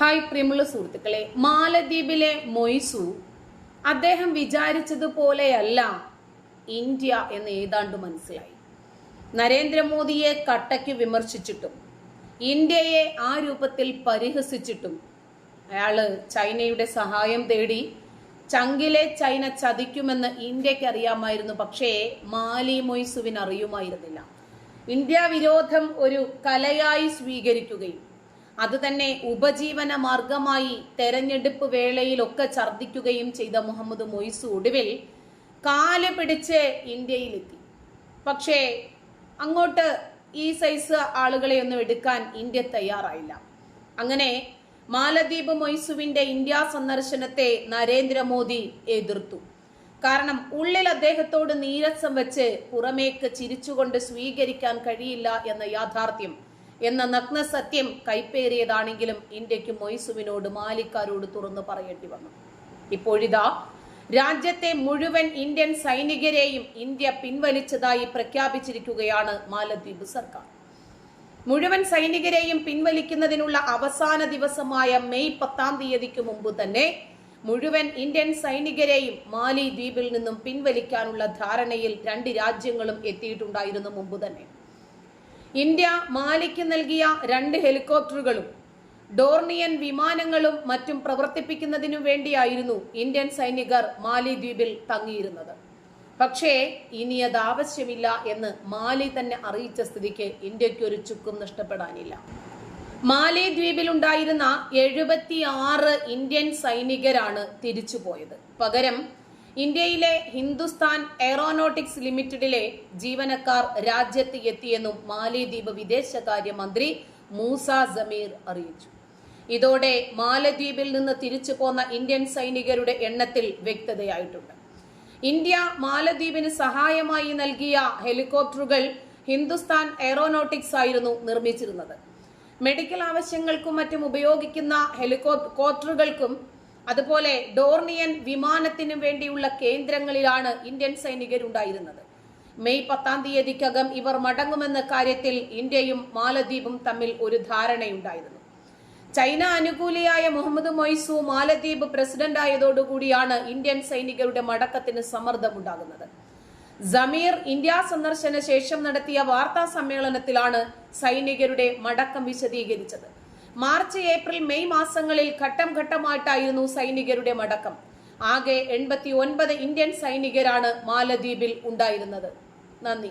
Hi പ്രിയമുള്ള സുഹൃത്തുക്കളെ മാലദ്വീപിലെ മൊയ്സു. അദ്ദേഹം വിചാരിച്ചതുപോലെയല്ല ഇന്ത്യ എന്ന് ഏതാണ്ട് മനസ്സിലായി. നരേന്ദ്രമോദിയെ കട്ടയ്ക്ക് വിമർശിച്ചിട്ടും ഇന്ത്യയെ ആ രൂപത്തിൽ പരിഹസിച്ചിട്ടും അയാൾ ചൈനയുടെ സഹായം തേടി ചങ്കിലെ ചൈന ചതിക്കുമെന്ന് ഇന്ത്യയ്ക്ക് അറിയാമായിരുന്നു പക്ഷേ മാലി മൊയ്സുവിന് അറിയുമായിരുന്നില്ല ഇന്ത്യ വിരോധം ഒരു കലയായി സ്വീകരിക്കുകയും അത് തന്നെ ഉപജീവന മാർഗമായി തെരഞ്ഞെടുപ്പ് വേളയിലൊക്കെ ഛർദ്ദിക്കുകയും ചെയ്ത മുഹമ്മദ് മൊയ്സു ഒടുവിൽ കാൽ പിടിച്ച് ഇന്ത്യയിലെത്തി. പക്ഷേ അങ്ങോട്ട് ഈ സൈസ് ആളുകളെ ഒന്നും എടുക്കാൻ ഇന്ത്യ തയ്യാറായില്ല. അങ്ങനെ മാലദ്വീപ് മൊയ്സുവിന്റെ ഇന്ത്യ സന്ദർശനത്തെ നരേന്ദ്രമോദി എതിർത്തു. കാരണം ഉള്ളിൽ അദ്ദേഹത്തോട് നീരസം വെച്ച് പുറമേക്ക് ചിരിച്ചുകൊണ്ട് സ്വീകരിക്കാൻ കഴിയില്ല എന്ന യാഥാർത്ഥ്യം എന്ന നഗ്ന സത്യം കൈപ്പേറിയതാണെങ്കിലും ഇന്ത്യയ്ക്ക് മൊയ്സുവിനോട് മാലിക്കാരോട് തുറന്നു പറയേണ്ടി വന്നു. ഇപ്പോഴിതാ രാജ്യത്തെ മുഴുവൻ ഇന്ത്യൻ സൈനികരെയും ഇന്ത്യ പിൻവലിച്ചതായി പ്രഖ്യാപിച്ചിരിക്കുകയാണ് മാലദ്വീപ് സർക്കാർ. മുഴുവൻ സൈനികരെയും പിൻവലിക്കുന്നതിനുള്ള അവസാന ദിവസമായ മെയ് പത്താം തീയതിക്ക് മുമ്പ് തന്നെ മുഴുവൻ ഇന്ത്യൻ സൈനികരെയും മാലി ദ്വീപിൽ നിന്നും പിൻവലിക്കാനുള്ള ധാരണയിൽ രണ്ട് രാജ്യങ്ങളും എത്തിയിട്ടുണ്ടായിരുന്നു മുമ്പ് തന്നെ. ഇന്ത്യ മാലിക്ക് നൽകിയ രണ്ട് ഹെലികോപ്റ്ററുകളും ഡോർണിയൻ വിമാനങ്ങളും മറ്റും പ്രവർത്തിപ്പിക്കുന്നതിനു വേണ്ടിയായിരുന്നു ഇന്ത്യൻ സൈനികർ മാലി ദ്വീപിൽ തങ്ങിയിരുന്നത്. പക്ഷേ ഇനി അത് ആവശ്യമില്ല എന്ന് മാലി തന്നെ അറിയിച്ച സ്ഥിതിക്ക് ഇന്ത്യയ്ക്ക് ഒരു ചുക്കും നഷ്ടപ്പെടാനില്ല. മാലി ദ്വീപിലുണ്ടായിരുന്ന എഴുപത്തി ഇന്ത്യൻ സൈനികരാണ് തിരിച്ചുപോയത്. പകരം ഇന്ത്യയിലെ ഹിന്ദുസ്ഥാൻ എയറോനോട്ടിക്സ് ലിമിറ്റഡിലെ ജീവനക്കാർ രാജ്യത്ത് എത്തിയെന്നും മാലിദ്വീപ് വിദേശകാര്യമന്ത്രി മൂസ സമീർ അറിയിച്ചു. ഇതോടെ മാലദ്വീപിൽ നിന്ന് തിരിച്ചു പോന്ന ഇന്ത്യൻ സൈനികരുടെ എണ്ണത്തിൽ വ്യക്തതയായിട്ടുണ്ട്. ഇന്ത്യ മാലദ്വീപിന് സഹായമായി നൽകിയ ഹെലികോപ്റ്ററുകൾ ഹിന്ദുസ്ഥാൻ എയറോനോട്ടിക്സ് ആയിരുന്നു നിർമ്മിച്ചിരുന്നത്. മെഡിക്കൽ ആവശ്യങ്ങൾക്കും മറ്റും ഉപയോഗിക്കുന്ന ഹെലികോപ്റ്ററുകൾക്കും അതുപോലെ ഡോർണിയൻ വിമാനത്തിനു വേണ്ടിയുള്ള കേന്ദ്രങ്ങളിലാണ് ഇന്ത്യൻ സൈനികരുണ്ടായിരുന്നത്. മെയ് പത്താം തീയതിക്കകം ഇവർ മടങ്ങുമെന്ന കാര്യത്തിൽ ഇന്ത്യയും മാലദ്വീപും തമ്മിൽ ഒരു ധാരണയുണ്ടായിരുന്നു. ചൈന അനുകൂലിയായ മുഹമ്മദ് മൊയ്സു മാലദ്വീപ് പ്രസിഡന്റ് ആയതോടുകൂടിയാണ് ഇന്ത്യൻ സൈനികരുടെ മടക്കത്തിന് സമ്മർദ്ദമുണ്ടാകുന്നത്. സമീർ ഇന്ത്യ സന്ദർശന ശേഷം നടത്തിയ വാർത്താ സമ്മേളനത്തിലാണ് സൈനികരുടെ മടക്കം വിശദീകരിച്ചത്. മാർച്ച് ഏപ്രിൽ മെയ് മാസങ്ങളിൽ ഘട്ടം ഘട്ടമായിട്ടായിരുന്നു സൈനികരുടെ മടക്കം. ആകെ എൺപത്തി ഒൻപത് ഇന്ത്യൻ സൈനികരാണ് മാലദ്വീപിൽ ഉണ്ടായിരുന്നത്. നന്ദി.